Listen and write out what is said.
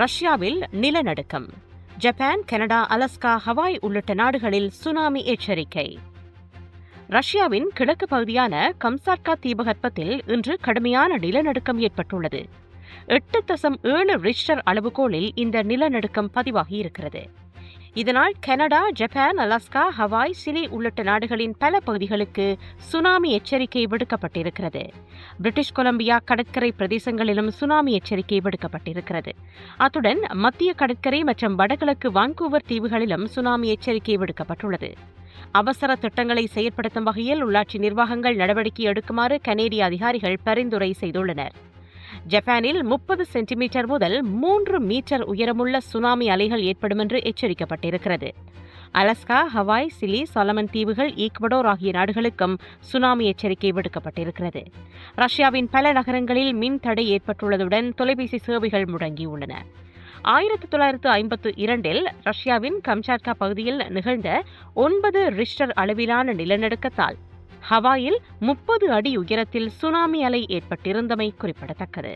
ரஷ்யாவில் நிலநடுக்கம். Japan Canada Alaska Hawaii உள்ளிட்ட நாடுகளில் சுனாமி எச்சரிக்கை. ரஷ்யாவின் கிழக்கு பகுதியான கம்சாட்கா தீபகற்பத்தில் இன்று கடுமையான நிலநடுக்கம் ஏற்பட்டுள்ளது. எட்டு தசம் ஏழு ரிக்டர் அளவுகோலில் இந்த நிலநடுக்கம் பதிவாகி இருக்கிறது இதனால் Canada Japan Alaska Hawaii Chile உள்ளிட்ட நாடுகளின் பல பகுதிகளுக்கு சுனாமி எச்சரிக்கை விடுக்கப்பட்டிருக்கிறது. பிரிட்டிஷ் கொலம்பியா கடற்கரை பிரதேசங்களிலும் சுனாமி எச்சரிக்கை விடுக்கப்பட்டிருக்கிறது. அத்துடன் மத்திய கடற்கரை மற்றும் வடகிழக்கு வான்கூவர் தீவுகளிலும் சுனாமி எச்சரிக்கை விடுக்கப்பட்டுள்ளது. அவசர திட்டங்களை செயற்படுத்தும் வகையில் உள்ளாட்சி நிர்வாகங்கள் நடவடிக்கை எடுக்குமாறு கனேடிய அதிகாரிகள் பரிந்துரை செய்துள்ளனர். ஜப்பானில் முப்பது சென்டிமீட்டர் முதல் மூன்று மீட்டர் உயரமுள்ள சுனாமி அலைகள் ஏற்படும் என்று எச்சரிக்கப்பட்டிருக்கிறது. அலஸ்கா ஹவாய் சிலி சொலமன் தீவுகள் ஈக்வடோர் ஆகிய நாடுகளுக்கும் சுனாமி எச்சரிக்கை விடுக்கப்பட்டிருக்கிறது. ரஷ்யாவின் பல நகரங்களில் மின் தடை ஏற்பட்டுள்ளதுடன் தொலைபேசி சேவைகள் முடங்கியுள்ளன. ஆயிரத்தி தொள்ளாயிரத்து ஐம்பத்து இரண்டில் ரஷ்யாவின் கம்சாட்கா பகுதியில் நிகழ்ந்த ஒன்பது ரிஷ்டர் அளவிலான நிலநடுக்கத்தால் ஹவாயில் முப்பது அடி உயரத்தில் சுனாமி அலை ஏற்பட்டிருந்தமை குறிப்பிடத்தக்கது.